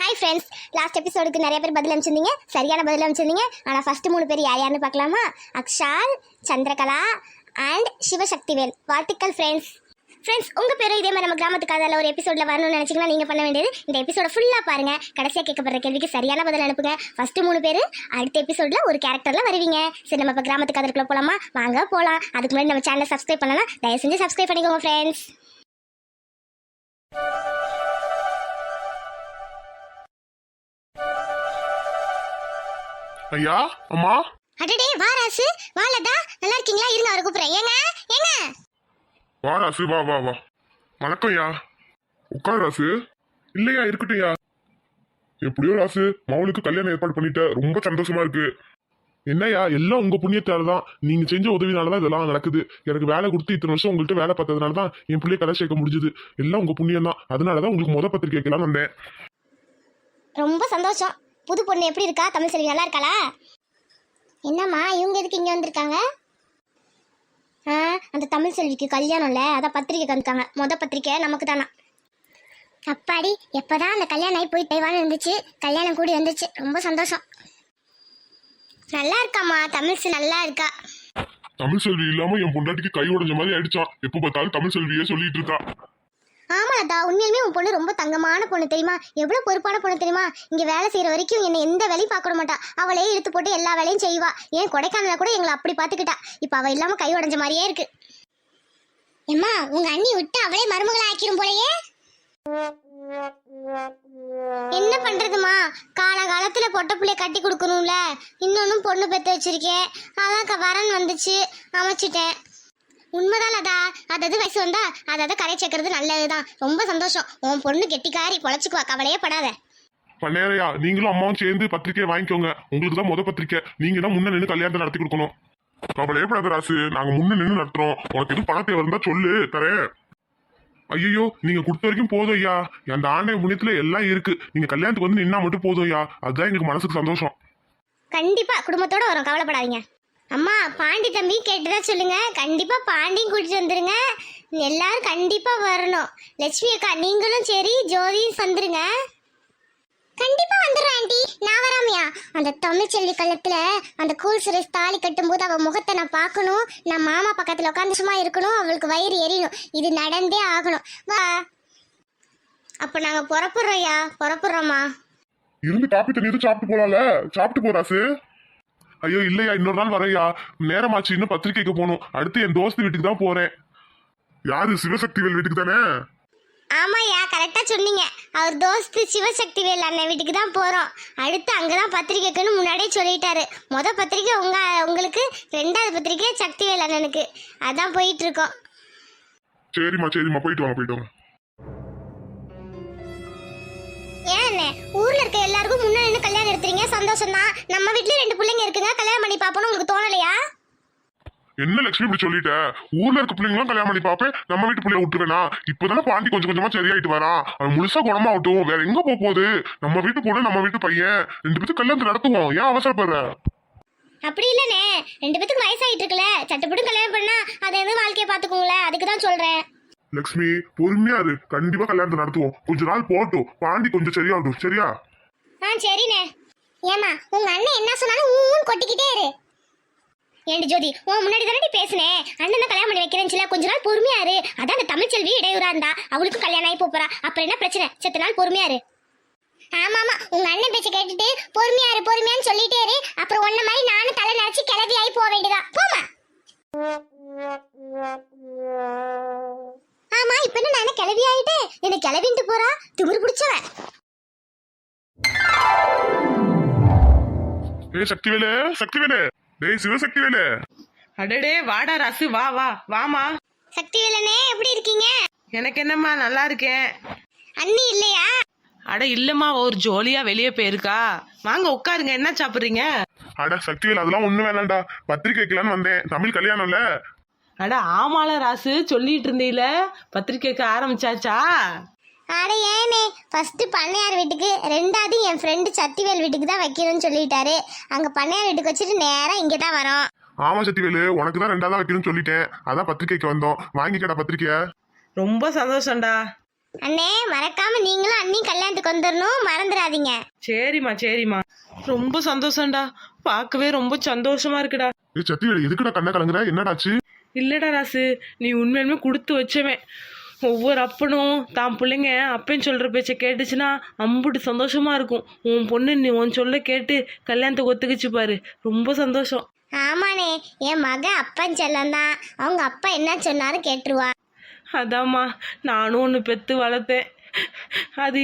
Hi friends last எபிசோடுக்கு நிறைய பேர் பதில் அனுப்பிச்சிருந்தீங்க. சரியான பதில் அனுப்பிச்சிருந்தீங்க. ஆனால் ஃபர்ஸ்ட் மூணு பேர் யார் யாருன்னு பார்க்கலாமா? அக்ஷால் சந்திரகலா அண்ட் சிவசக்திவேல். வாழ்த்துக்கள் ஃப்ரெண்ட்ஸ் ஃப்ரெண்ட்ஸ் உங்கள் பேரும் இதே மாதிரி நம்ம கிராமத்து கதையில் ஒரு எபிசோடில் வரணும்னு நினச்சிங்கன்னா நீங்கள் பண்ண வேண்டியது இந்த எபிசோட ஃபுல்லாக பாருங்கள் கடைசியாக கேட்கப்படுற கேள்விக்கு சரியான பதில் அனுப்புங்க. ஃபஸ்ட்டு மூணு பேர் அடுத்த எபிசோடில் ஒரு கேரக்டரில் வருவீங்க. சரி நம்ம இப்போ கிராமத்து கதைக்குள்ளே போகலாமா வாங்க போகலாம் அதுக்கு முன்னாடி நம்ம சேனலை சப்ஸ்கிரைப் பண்ணலாம் தயவு செஞ்சு சப்ஸ்கிரைப் பண்ணிக்கோங்க ஃப்ரெண்ட்ஸ் ஐயா அம்மா. அடடே வா ராசு. வா லதா. நல்லா இருக்கீங்களா? இருங்க அவரை கூப்பிடுறேன். ஏங்க ஏங்க? வா ராசு வா வா வா. வணக்கம் ஐயா. உட்கார் ராசு. இல்லையா இருக்கட்டும்யா எப்படியோ ராசு மவுனுக்கு கல்யாணம் ஏற்பாடு பண்ணிட்ட. ரொம்ப சந்தோஷமா இருக்கு. என்னய்யா எல்லாம் உங்க புண்ணியத்தால தான் நீங்க செஞ்ச உதவினால தான் இதெல்லாம் நடக்குது. எனக்கு வேலை கொடுத்து இத்தனை வருஷம் உங்கள்கிட்ட வேலை பார்த்ததுனால தான் என் பிள்ளைய கதை சேர்க்க முடிஞ்சது. எல்லாம் உங்க புண்ணியம் தான் அதனால தான் உங்களுக்கு முத பத்திரிக்கை வைக்கலாம்னு வந்தேன். ரொம்ப சந்தோஷம். புது பொண்ணு எப்படி இருக்கா? தமிழ் செல்வி நல்லா இருக்காளா? என்னம்மா இவங்க எதுக்கு இங்கே வந்திருக்காங்க? ஆ அந்த தமிழ் செல்விக்கு கல்யாணம்ல அதான் பத்திரிக்கை கந்துக்காங்க மொத பத்திரிக்கை நமக்கு தானா? அப்பாடி எப்பதான் அந்த கல்யாணம் ஆகி போய் தைவான்னு இருந்துச்சு? கல்யாணம் கூடி வந்துச்சு. ரொம்ப சந்தோஷம். நல்லா இருக்காம்மா. தமிழ்ஸ் நல்லா இருக்கா? தமிழ் செல்வி இல்லாம என் பொண்டாட்டிக்கு கை உடஞ்ச மாதிரி ஆயிடுச்சான் எப்ப பார்த்தாலும் தமிழ் செல்வியே சொல்லிட்டு இருக்கா. ஆமா லதா உண்மையிலுமே உன் பொண்ணு ரொம்ப தங்கமான பொண்ணு தெரியுமா? எவ்வளவு பொறுப்பான பொண்ணு தெரியுமா? இங்க வேலை செய்யற வரைக்கும் என்னை எந்த வேலையும் பார்க்க மாட்டா. அவளே இழுத்து போட்டு எல்லா வேலையும் செய்வா. ஏன் கொடைக்கானல கூட எங்களை அப்படி பாத்துக்கிட்டா இப்ப அவ இல்லாம கை உடைஞ்ச மாதிரியே இருக்கு. எம்மா உங்க அண்ணி விட்டு அவளே மருமகளை ஆக்கிரும் போலயே? என்ன பண்றதுமா? காலகாலத்துல பொட்ட புள்ளைய கட்டி கொடுக்கணும்ல. இன்னொன்னும் பொண்ணு பெத்து வச்சிருக்கேன் அதான் வரன் வந்துச்சு. அமைச்சிட்டேன். உண்மைதான் லதா அதாவது வயசு வந்தா அதாவது கரை சேர்க்கறது நல்லதுதான். ரொம்ப சந்தோஷம். உன் பொண்ணு கெட்டிக்காரி பொழைச்சுக்குவா. கவலையே படாத. பண்ணையா நீங்களும் அம்மாவும் சேர்ந்து பத்திரிக்கையை வாங்கிக்கோங்க. உங்களுக்கு தான் முத பத்திரிக்கை. நீங்க தான் முன்ன நின்று கல்யாணத்தை நடத்தி கொடுக்கணும். கவலையே படாத ராசு. நாங்க முன்ன நின்று நடத்துறோம். உனக்கு எதுவும் பணம் தேவை இருந்தா சொல்லு. தரேன் ஐயோ நீங்க கொடுத்த வரைக்கும் போதும் ஐயா. அந்த ஆண்டை புண்ணியத்துல எல்லாம் இருக்கு. நீங்க கல்யாணத்துக்கு வந்து நின்னா மட்டும் போதும் ஐயா. அதுதான் எங்களுக்கு மனசுக்கு சந்தோஷம். கண்டிப்பா குடும்பத்தோட வரும். கவலைப்படாதீங்க. அம்மா பாண்டி தம்பி கேட்டதா சொல்லுங்க. கண்டிப்பா பாண்டியும் கூட்டிட்டு வந்துருங்க. எல்லாரும் கண்டிப்பா வரணும். லட்சுமி அக்கா நீங்களும் சரி ஜோதியும் வந்துருங்க. கண்டிப்பா வந்துடுறேன் ஆண்டி. நான் வராமையா? அந்த தமிழ்ச்செல்வி கள்ளத்துல அந்த கூல் சுரேஷ் தாலி கட்டும்போது அவ முகத்தை நான் பார்க்கணும். நான் மாமா பக்கத்துல உட்காந்து சும்மா இருக்கணும். அவளுக்கு வயிறு எரியணும். இது நடந்தே ஆகணும். வா. அப்ப நாங்க புறப்படுறோம்யா புறப்படுறோமா இருந்து காப்பி தண்ணி எதுவும் சாப்பிட்டு போலாம்ல? சாப்பிட்டு போறாசு ஐயோ இல்லையா இன்னொரு நாள் வரையா? நேரமாச்சு இன்னும் பத்திரிக்கைக்கு போகணும். அடுத்து என் தோஸ்து வீட்டுக்கு தான் போறேன். யாரு சிவசக்திவேல் வீட்டுக்கு தானே? ஆமாய்யா கரெக்டா சொன்னீங்க. அவர் தோஸ்து சிவசக்தி வேல் அண்ணன் வீட்டுக்கு தான் போறோம். அடுத்து அங்கதான் பத்திரிக்கைக்குன்னு முன்னாடியே சொல்லிட்டாரு. முத பத்திரிக்கை உங்க உங்களுக்கு ரெண்டாவது பத்திரிக்கை சக்திவேல் அண்ணனுக்கு. அதான் போயிட்டு இருக்கோம். சரிம்மா சரிம்மா போயிட்டு வாங்க போயிட்டு வாங்க. ஏன் ஊர்ல இருக்க எல்லாருக்கும் முன்ன நின்று கல்யாணம் எடுத்துறீங்க. சந்தோஷம் தான் நம்ம வீட்லயும் ரெண்டு பிள்ளைங்க இருக்குங்க. கல்யாணம் பண்ணி பாப்போம்னு உங்களுக்கு தோணலையா? என்ன லட்சுமி இப்படி சொல்லிட்ட? ஊர்ல இருக்க பிள்ளைங்களும் கல்யாணம் பண்ணி பாப்பேன். நம்ம வீட்டு பிள்ளைய விட்டுருவேனா? இப்பதானே பாண்டி கொஞ்சம் கொஞ்சமா சரியாயிட்டு வரான் அவன் முழுசா குணமாகட்டும். வேற எங்க போக போகுது? நம்ம வீட்டு பொண்ணு நம்ம வீட்டு பையன். ரெண்டு பேரும் கல்யாணத்தை நடத்துவோம். ஏன் அவசரப்படுற? அப்படி இல்லனே ரெண்டு பேத்துக்கு வயசாயிட்டு இருக்குல்ல. சட்டுப்பட்டு கல்யாணம் பண்ணா அதை எதுவும் வாழ்க்கையை பாத்துக்கோங்களேன் அதுக்கு தான் சொல்றேன். லக்ஷ்மி பொறுமையா இரு. கண்டிப்பா கல்யாணத்தை நடத்துவோம். கொஞ்ச நாள் போட்டும் பாண்டி கொஞ்சம் சரியாகட்டும். சரியா? ஆ சரிண்ணே. ஏமா உங்க அண்ணன் என்ன சொன்னாலும் ஊன்னு கொட்டிக்கிட்டே இரு. ஏண்டி ஜோதி உன் முன்னாடி தானே பேசுனேன் அண்ணன் தான் கல்யாணம் பண்ணி வைக்கிறேன்னு கொஞ்ச நாள் பொறுமையா இரு. அதான் அந்த தமிழ்ச்செல்வி இடையூறா இருந்தா. அவளுக்கும் கல்யாணம் ஆகி போறா அப்புறம் என்ன பிரச்சனை? செத்த நாள் பொறுமையா இரு. ஆமா ஆமா உங்க அண்ணன் பேச்ச கேட்டுட்டு பொறுமையா இரு பொறுமையான்னு சொல்லிட்டே இரு. அப்புறம் ஒன்ன மாதிரி நானும் தலை நினைச்சு கிளவி ஆகி போக வேண்டியதா? போமா ஆமா இப்ப என்ன நானே கிளவி ஆயிட்டே என்ன கிளவின்ட்டு போறா? திமிரு பிடிச்சவன் ஏய் சக்திவேலு சக்திவேலு. டேய் சிவசக்திவேலு. அடடே வாடா ரசு வா வா வாமா. சக்தி வேலனே எப்படி இருக்கீங்க? எனக்கு என்னம்மா நல்லா இருக்கேன். அண்ணி இல்லையா? அட இல்லம்மா ஒரு ஜோலியா வெளியே போயிருக்கா. வாங்க உட்காருங்க என்ன சாப்பிடுறீங்க? அட சக்திவேல் அதெல்லாம் ஒண்ணு வேணாம்டா. பத்திரிக்கை வைக்கலான்னு வந்தேன். தமிழ் கல்யாணம்ல. அட ஆமால ராசு சொல்லிட்டு இருந்தீல? பத்திரிக்கைக்கு ஆரம்பிச்சாச்சா? அட ஏனே ஃபர்ஸ்ட் பண்ணையார் வீட்டுக்கு ரெண்டாவது என் ஃப்ரெண்டு சத்திவேல் வீட்டுக்கு தான் வைக்கணும்னு சொல்லிட்டாரு. அங்க பண்ணையார் வீட்டுக்கு வச்சுட்டு நேரா இங்க தான் வரோம். ஆமா சக்திவேலு உனக்கு தான் ரெண்டாவது வைக்கணும்னு சொல்லிட்டேன். அதான் பத்திரிக்கைக்கு வந்தோம். வாங்கிக்கடா பத்திரிக்கைய. ரொம்ப சந்தோஷம்டா. அண்ணே மறக்காம நீங்களும் அண்ணி கல்யாணத்துக்கு வந்துடணும் மறந்துடாதீங்க. சரிம்மா சரிம்மா. ரொம்ப சந்தோஷம்டா. பார்க்கவே ரொம்ப சந்தோஷமா இருக்குடா. ஏ சத்திவேலு எதுக்குடா கண்ணை கலங்குற? என்னடாச்சு இல்லடா ராசு நீ உண்மையுமே கொடுத்து வச்சவன். ஒவ்வொரு அப்பனும் தான் பிள்ளைங்க அப்பன் சொல்கிற பேச்சை கேட்டுச்சுன்னா அம்புட்டு சந்தோஷமா இருக்கும். உன் பொண்ணு நீ உன் சொல்ல கேட்டு கல்யாணத்தை ஒத்துக்கிச்சு பாரு. ரொம்ப சந்தோஷம். ஆமாண்ணே என் மக அப்பன் செல்லம் தான் அவங்க அப்பா என்ன சொன்னாலும் கேட்டுருவா. அதாம்மா நானும் ஒன்று பெற்று வளர்த்தேன். அது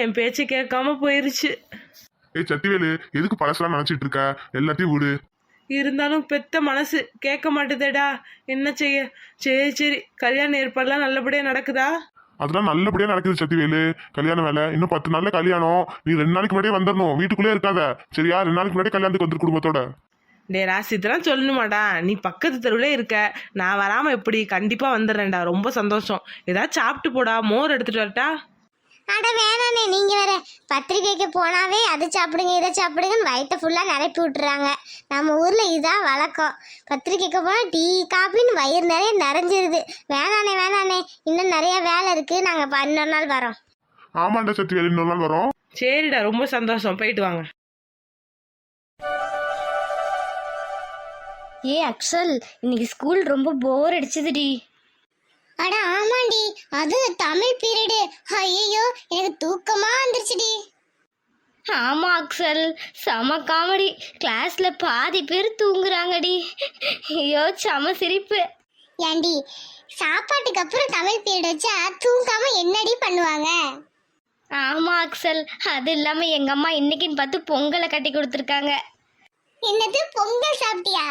என் பேச்சை கேட்காம போயிருச்சு. ஏ சத்திவேலு எதுக்கு பழசெல்லாம் நினைச்சிட்டு இருக்க? எல்லாத்தையும் விடு. இருந்தாலும் பெத்த மனசு கேட்க மாட்டுதேடா. என்ன செய்ய? சரி சரி. கல்யாண ஏற்பாடுலாம் நல்லபடியாக நடக்குதா? அதெல்லாம் நல்லபடியா நடக்குது சத்திவேலு. கல்யாண வேலை. இன்னும் பத்து நாள்ல கல்யாணம். நீ ரெண்டு நாளைக்கு முன்னாடியே வந்துடணும் வீட்டுக்குள்ளே இருக்காத. சரியா? ரெண்டு நாளைக்கு முன்னாடியே கல்யாணத்துக்கு வந்துரு குடும்பத்தோட. டே ராசி இதெல்லாம் சொல்லணுமாடா. நீ பக்கத்து தெருவில் இருக்க. நான் வராமல் எப்படி? கண்டிப்பாக வந்துடுறேன்டா. ரொம்ப சந்தோஷம். ஏதாவது சாப்பிட்டு போடா. மோர் எடுத்துட்டு வரட்டா? அட வேணாண்ணே நீங்க வேற பத்திரிக்கைக்கு போனாவே அது சாப்பிடுங்க இதை சாப்பிடுங்கன்னு வயிற்ற ஃபுல்லா நிரப்பி விட்டுறாங்க. நம்ம ஊர்ல இதான் வழக்கம். பத்திரிக்கைக்கு போனா டீ காப்பின்னு வயிறு நிறைய நிறைஞ்சிருது. வேணாண்ணே வேணாண்ணே இன்னும் நிறைய வேலை இருக்கு. நாங்க ப- இன்னொரு நாள் வரோம். ஆமாண்டா சத்திவேலு இன்னொரு நாள் வரோம். சரிடா ரொம்ப சந்தோஷம். போயிட்டு வாங்க. ஏ அக்ஷல் இன்னைக்கு ஸ்கூல் ரொம்ப போர் அடிச்சதுடி. அட ஆமாண்டி அது தமிழ் பீரியடு. ஐயோ எனக்கு தூக்கமா வந்துருச்சுடி. ஆமா அக்ஷல். செம காமெடி. கிளாஸ்ல பாதி பேர் தூங்குறாங்கடி. ஐயோ செம சிரிப்பு. ஏண்டி சாப்பாட்டுக்கு அப்புறம் தமிழ் பீரியட் வச்சா தூங்காம என்னடி பண்ணுவாங்க? ஆமா அக்ஷல். அது இல்லாம எங்க அம்மா இன்னைக்குன்னு பார்த்து பொங்கலை கட்டி கொடுத்துருக்காங்க. என்னது பொங்கல் சாப்பிட்டியா?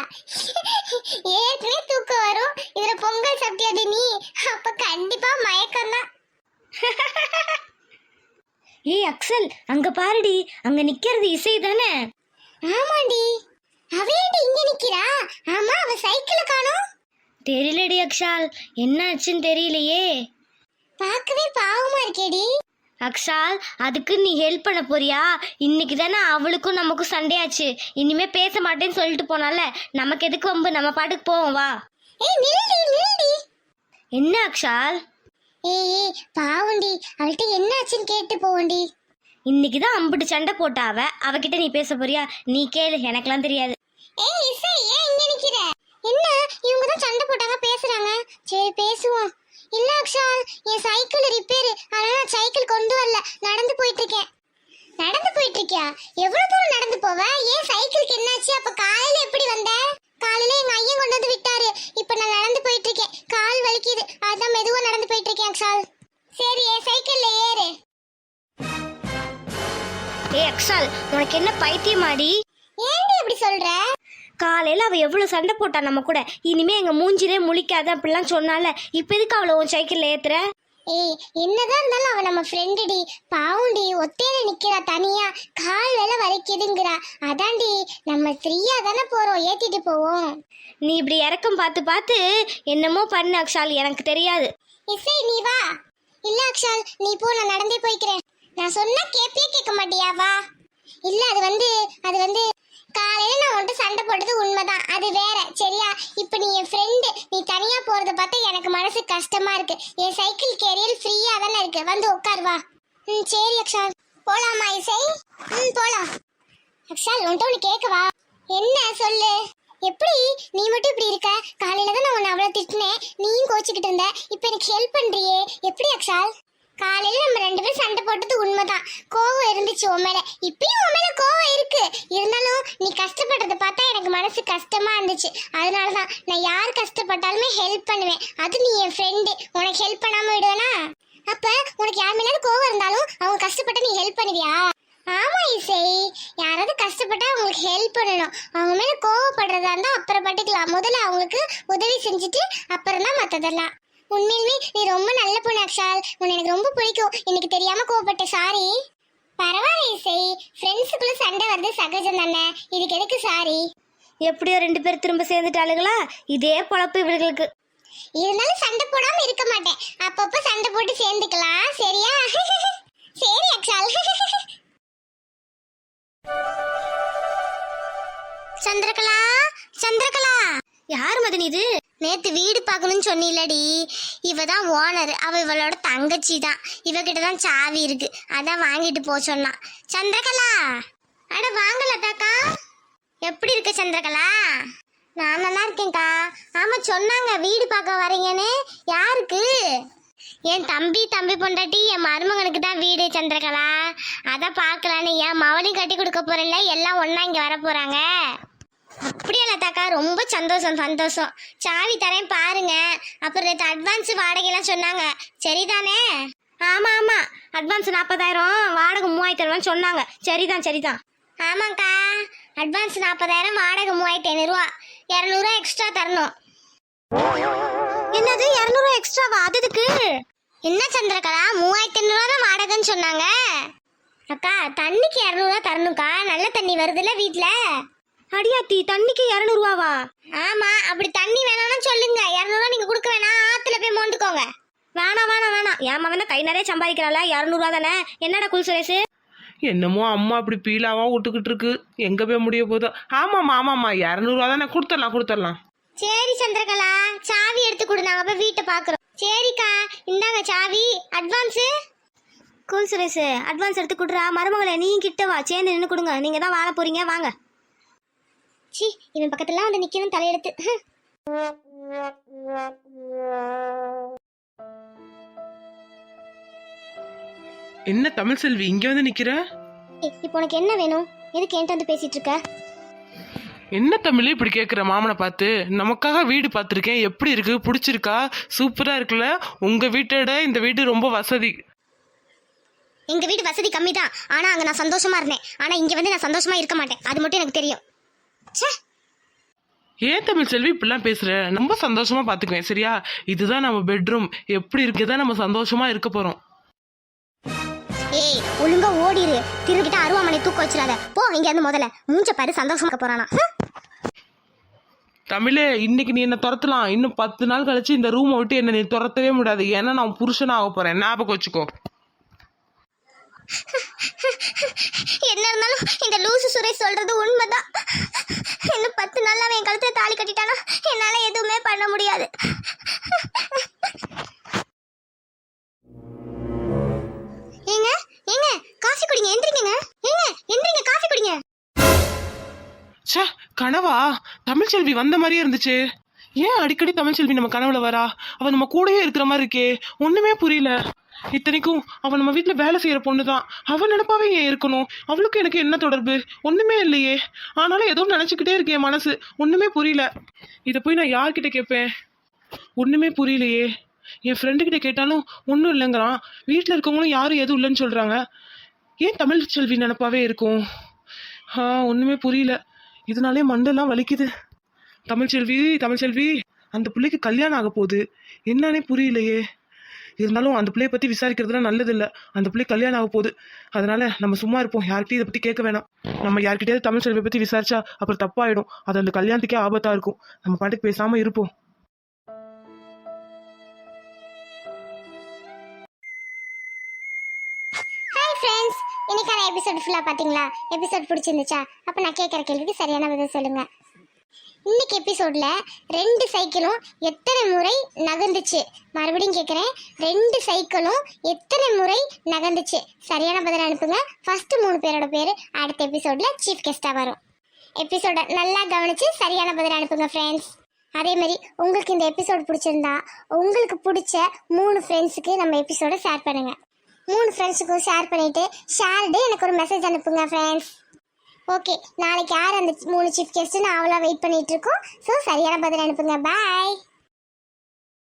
ஏற்கனவே தூக்கம் வரும். இதுல பொங்கல் சாப்பிட்டியாடி நீ? அப்ப கண்டிப்பா மயக்கம் தான் ஏய் அக்ஷல் அங்க பாருடி. அங்க நிக்கிறது இசை தானே? ஆமாண்டி. அவ ஏண்டி இங்க நிக்கிறா? ஆமா அவ சைக்கிள காணோம். தெரியலடி அக்ஷால். என்னாச்சுன்னு தெரியலையே. பார்க்கவே பாவமா இருக்கேடி. அக்ஷால் அதுக்கு நீ ஹெல்ப் பண்ண போறியா? இன்னைக்கு தானே அவளுக்கும் நமக்கும் சண்டையாச்சு. இனிமே பேச மாட்டேன்னு சொல்லிட்டு போனால நமக்கு எதுக்கு வம்பு? நம்ம பாட்டுக்கு போவோம் வா. ஏய் நில்லுடி நில்லுடி. என்ன அக்ஷால் ஏய் ஏய் பாவண்டி அவள்கிட்ட என்ன ஆச்சுன்னு கேட்டு போவண்டி. இன்னைக்கு தான் அம்புட்டு சண்டை போட்டா அவ. அவகிட்ட நீ பேச போறியா? நீ கேளு எனக்கெல்லாம் தெரியாது. ஏய் இசை ஏன் இங்க நிக்கிற? என்ன இவங்க தான் சண்டை போட்டாங்க பேசுறாங்க. சரி பேசுவோம். இல்ல அக்ஷால் என் சைக்கிள் ரிப்பேர் அதனால நான் சைக்கிள் கொண்டு வரல. நடந்து போயிட்டு இருக்கேன் நடந்து போயிட்டு இருக்கியா எவ்வளவு தூரம் நடந்து போவ? ஏன் சைக்கிளுக்கு என்னாச்சு? அப்ப காலையில எப்படி வந்த? காலையில எங்க ஐயன் கொண்டு வந்து விட்டாரு. இப்ப நான் நடந்து போயிட்டு இருக்கேன் கால் வலிக்குது. அதான் மெதுவா நடந்து போயிட்டு இருக்கேன் அக்ஷால் சரி என் சைக்கிள்ல ஏறு. ஏய் அக்ஷால் உனக்கு என்ன பைத்தியமாடி? ஏன்டி இப்படி சொல்ற? காலையில அவ எவ்வளவு சண்டை போட்டா நம்ம கூட? இனிமே எங்க மூஞ்சிலே முழிக்காத அப்படிலாம் சொன்னால. இப்ப எதுக்கு அவளை உன் சைக்கிள்ல ஏத்துற? ஏய் என்னதான் இருந்தாலும் அவ நம்ம ஃப்ரெண்டுடி பாவுண்டி ஒத்தையில நிக்கிறா தனியா. கால் வேலை வலிக்குதுங்கிறா. அதான்டி நம்ம ஃப்ரீயா தானே போறோம். ஏத்திட்டு போவோம். நீ இப்படி இறக்கம் பார்த்து பார்த்து என்னமோ பண்ணு அக்ஷால். எனக்கு தெரியாது. இசை நீ வா. இல்ல அக்ஷால் நீ போ நான் நடந்தே போய்க்கிறேன். நான் சொன்னா கேப்பியே கேட்க மாட்டியா? வா. இல்ல அது வந்து அது வந்து காலையில நான் உன்கிட்ட சண்டை போட்டது உண்மைதான். அது வேற சரியா? இப்ப நீ என் ஃப்ரெண்டு நீ தனியா போறத பார்த்தா எனக்கு மனசு கஷ்டமா இருக்கு. என் சைக்கிள் கேரியர் ஃப்ரீயா தானே இருக்கு. வந்து உட்காருவா ம் சரி அக்ஷால் போலாமா இசை? ம் போலாம். அக்ஷால் உன்ட்ட ஒன்று கேட்கவா என்ன சொல்லு. எப்படி? நீ மட்டும் இப்படி இருக்க? காலையில தான் நான் உன்னை அவ்வளோ திட்டினேன். நீயும் கோச்சிக்கிட்டு இருந்த. இப்போ எனக்கு ஹெல்ப் பண்றியே. எப்படி அக்ஷால் காலையில நம்ம ரெண்டு பேரும் சண்டை போட்டது உண்மைதான். கோவம் இருந்துச்சு உன் மேல. இப்பயும் உன் மேல கோவம் இருக்கு. இருந்தாலும் நீ கஷ்டப்படுறத பார்த்தா எனக்கு மனசு கஷ்டமா இருந்துச்சு. அதனால தான் நான் யார் கஷ்டப்பட்டாலுமே ஹெல்ப் பண்ணுவேன். அது நீ என் ஃப்ரெண்டு உனக்கு ஹெல்ப் பண்ணாம விடுவேனா? அப்ப உனக்கு யார் மேலாவது கோவம் இருந்தாலும் அவங்க கஷ்டப்பட்டு நீ ஹெல்ப் பண்ணுவியா? ஆமா இசை. யாராவது கஷ்டப்பட்டா அவங்களுக்கு ஹெல்ப் பண்ணணும். அவங்க மேல கோவப்படுறதா இருந்தா அப்புறம் பட்டுக்கலாம் முதல்ல அவங்களுக்கு உதவி செஞ்சுட்டு அப்புறம் தான் மற்றதெல்லாம் உண்மையிலுமே நீ ரொம்ப நல்ல பொண்ணு அக்ஷால். உன்னை எனக்கு ரொம்ப பிடிக்கும். எனக்கு தெரியாம கோவப்பட்ட சாரி. பரவாயில்ல இசை. ஃப்ரெண்ட்ஸுக்குள்ள சண்டை வருது சகஜம் தானே. இதுக்கு எதுக்கு சாரி? எப்படியோ ரெண்டு பேர் திரும்ப சேர்ந்துட்டாளுங்களா? இதே பொழப்பு இவர்களுக்கு. இருந்தாலும் சண்டை போடாம இருக்க மாட்டேன். அப்பப்ப சண்டை போட்டு சேர்ந்துக்கலாம் சரியா? சரி அக்ஷால். சந்திரகலா சந்திரகலா. யார் மதனி இது? நேத்து வீடு பார்க்கணும்னு சொன்னிலடி. இவ தான் ஓனர் அவ இவளோட தங்கச்சி தான் இவகிட்ட தான் சாவி இருக்கு. அதான் வாங்கிட்டு போ சொன்னான். சந்திரகலா! அட வாங்கலதாக்கா எப்படி இருக்க சந்திரகலா? நான் நல்லா இருக்கேன்க்கா. ஆமா சொன்னாங்க. வீடு பார்க்க வரீங்கன்னு. யாருக்கு? என் தம்பி தம்பி பொண்டாட்டி என் மருமகனுக்கு தான் வீடு சந்திரகலா. அதான் பார்க்கலான்னு. என் மவனையும் கட்டி கொடுக்க போறேன்ல. எல்லாம் ஒன்றா இங்க வர போறாங்க. அப்படியா லதாக்கா? ரொம்ப சந்தோஷம் சந்தோஷம். சாவி தரேன் பாருங்க. அப்புறம் நேற்று அட்வான்ஸ் வாடகைலாம் சொன்னாங்க. சரிதானே? ஆமா ஆமா. அட்வான்ஸ் நாற்பதாயிரம் வாடகை மூவாயிரத்தி ரூபான்னு சொன்னாங்க. சரிதான் சரிதான். ஆமாங்க்கா அட்வான்ஸ் நாற்பதாயிரம் வாடகை மூவாயிரத்தி ஐநூறுரூவா இரநூறுவா எக்ஸ்ட்ரா தரணும். என்னது? இரநூறுவா எக்ஸ்ட்ராவா அது எதுக்கு? என்ன சந்திரகலா? மூவாயிரத்தி ஐநூறுரூவா தான் வாடகைன்னு சொன்னாங்க. அக்கா தண்ணிக்கு இரநூறுவா தரணும்க்கா நல்ல தண்ணி வருதுல்ல வீட்டில் அடியாத்தி தண்ணிக்கு இரநூறுவாவா? ஆமா அப்படி தண்ணி வேணாம்னு சொல்லுங்க. இரநூறுவா நீங்க கொடுக்க வேணாம். ஆத்துல போய் மோந்துக்கோங்க. வேணாம் வேணாம் வேணாம். என் மகன் கை நிறைய சம்பாதிக்கிறாள இரநூறுவா தானே? என்னடா குல் சுரேஷ்? என்னமோ அம்மா அப்படி பீலாவா விட்டுக்கிட்டு இருக்கு. எங்க போய் முடிய போதோ. ஆமாம்மா ஆமாம்மா. இரநூறுவா தானே. கொடுத்துடலாம் கொடுத்துடலாம். சரி சந்திரகலா. சாவி எடுத்து கொடு. நாங்க போய் வீட்டை பாக்குறோம் சரிக்கா. இந்தாங்க சாவி. அட்வான்ஸ்? கூல் சுரேஷ் அட்வான்ஸ் எடுத்து கொடுறா. மருமகளை நீயும் கிட்ட வா. சேர்ந்து நின்று கொடுங்க. நீங்க தான் வாழ போறீங்க. வாங்க. சி இவன் பக்கத்துல வந்து நிக்கணும் தலையெடுத்து. என்ன தமிழ் செல்வி இங்க வந்து நிக்கிற? இப்போ உனக்கு என்ன வேணும்? எதுக்கு என்கிட்ட வந்து பேசிட்டு இருக்க? என்ன தமிழ் இப்படி கேட்குற மாமனை பார்த்து? நமக்காக வீடு பார்த்துருக்கேன். எப்படி இருக்கு? பிடிச்சிருக்கா? சூப்பரா இருக்குல்ல? உங்க வீட்டோட இந்த வீடு ரொம்ப வசதி. எங்க வீடு வசதி கம்மி தான் ஆனா அங்க நான் சந்தோஷமா இருந்தேன். ஆனா இங்க வந்து நான் சந்தோஷமா இருக்க மாட்டேன். அது மட்டும் எனக்கு தெரியும். ஏன் தமிழ் செல்வி இப்படிலாம் பேசுற? ரொம்ப சந்தோஷமா பாத்துக்குவேன் சரியா? இதுதான் நம்ம பெட்ரூம் எப்படி இருக்குதான் நம்ம சந்தோஷமா இருக்க போறோம். ஏய் ஒழுங்கா ஓடிரு. திருகிட்ட அருவாமனை தூக்க வச்சிடாத. போ இங்க இருந்து முதல்ல. மூஞ்ச பாரு சந்தோஷமா போறானா. தமிழே இன்னைக்கு நீ என்ன துரத்தலாம். இன்னும் பத்து நாள் கழிச்சு இந்த ரூமை விட்டு என்ன நீ துரத்தவே முடியாது. ஏன்னா நான் புருஷனா ஆக போறேன். ஞாபகம் வச்சுக்கோ. என்ன இருந்தாலும் இந்த லூசு சுரேஷ் சொல்றது உண்மைதான். இன்னும் பத்து நாள் அவன் என் கழுத்துல தாலி கட்டிட்டானா? என்னால எதுவுமே பண்ண முடியாது. ஏங்க ஏங்க காஃபி குடிங்க எந்திரிங்க ஏங்க எந்திரிங்க காஃபி குடிங்க. சே கனவா தமிழ்ச்செல்வி வந்த மாதிரியே இருந்துச்சு. ஏன் அடிக்கடி தமிழ்ச்செல்வி நம்ம கனவுல வரா? அவ நம்ம கூடயே இருக்கிற மாதிரி இருக்கே ஒண்ணுமே புரியல. இத்தனைக்கும் அவ நம்ம வீட்டில் வேலை செய்யற பொண்ணு தான் அவன் நினைப்பாவே ஏன் இருக்கணும். அவளுக்கு எனக்கு என்ன தொடர்பு? ஒண்ணுமே இல்லையே. ஆனாலும் ஏதோ நினைச்சுக்கிட்டே இருக்கேன் என் மனசு. ஒண்ணுமே புரியல. இதை போய் நான் யார்கிட்ட கேட்பேன் ஒண்ணுமே புரியலையே. என் ஃப்ரெண்டு கிட்ட கேட்டாலும் ஒன்றும் இல்லைங்கிறான். வீட்டில் இருக்கவங்களும் யாரும் எதுவும் இல்லைன்னு சொல்கிறாங்க ஏன் தமிழ் செல்வி நினப்பாவே இருக்கும்? ஆ ஒன்றுமே புரியல. இதனாலே மண்டெல்லாம் வலிக்குது. தமிழ்ச்செல்வி தமிழ்ச்செல்வி அந்த பிள்ளைக்கு கல்யாணம் ஆக போகுது. என்னன்னே புரியலையே. இருந்தாலும் அந்த பிள்ளைய பற்றி விசாரிக்கிறதுலாம் நல்லதில்ல. அந்த பிள்ளை கல்யாணம் ஆக போகுது. அதனால நம்ம சும்மா இருப்போம். யார்கிட்டயும் இதை பற்றி கேட்க வேணாம். நம்ம யார்கிட்டயாவது தமிழ் செல்வியை பற்றி விசாரிச்சா அப்புறம் தப்பாயிடும். அது அந்த கல்யாணத்துக்கே ஆபத்தாக இருக்கும். நம்ம பாட்டுக்கு பேசாமல் இருப்போம். இன்னைக்கான எபிசோட் ஃபுல்லாக பார்த்தீங்களா எபிசோட் பிடிச்சிருந்துச்சா? அப்போ நான் கேட்குற கேள்விக்கு சரியான பதில் சொல்லுங்க. இன்னைக்கு எபிசோட்ல ரெண்டு சைக்கிளும் எத்தனை முறை நகர்ந்துச்சு? மறுபடியும் கேட்குறேன் ரெண்டு சைக்கிளும் எத்தனை முறை நகர்ந்துச்சு? சரியான பதில் அனுப்புங்க. ஃபர்ஸ்ட் மூணு பேரோட பேர் அடுத்த எபிசோட்ல சீஃப் கெஸ்ட்டாக வரும். எபிசோட நல்லா கவனிச்சு சரியான பதில் அனுப்புங்க ஃப்ரெண்ட்ஸ் அதே மாதிரி உங்களுக்கு இந்த எபிசோட் பிடிச்சிருந்தா உங்களுக்கு பிடிச்ச மூணு ஃப்ரெண்ட்ஸுக்கு நம்ம எபிசோடை ஷேர் பண்ணுங்கள் மூணு ஃப்ரெண்ட்ஸுக்கும் ஷேர் பண்ணிவிட்டு ஷேர்டு எனக்கு ஒரு மெசேஜ் அனுப்புங்க ஃப்ரெண்ட்ஸ் ஓகே நாளைக்கு யார் அந்த மூணு சீஃப் கெஸ்ட்டு நான் அவ்வளோ வெயிட் பண்ணிகிட்ருக்கோம் ஸோ சரியான பதில் அனுப்புங்க. பாய்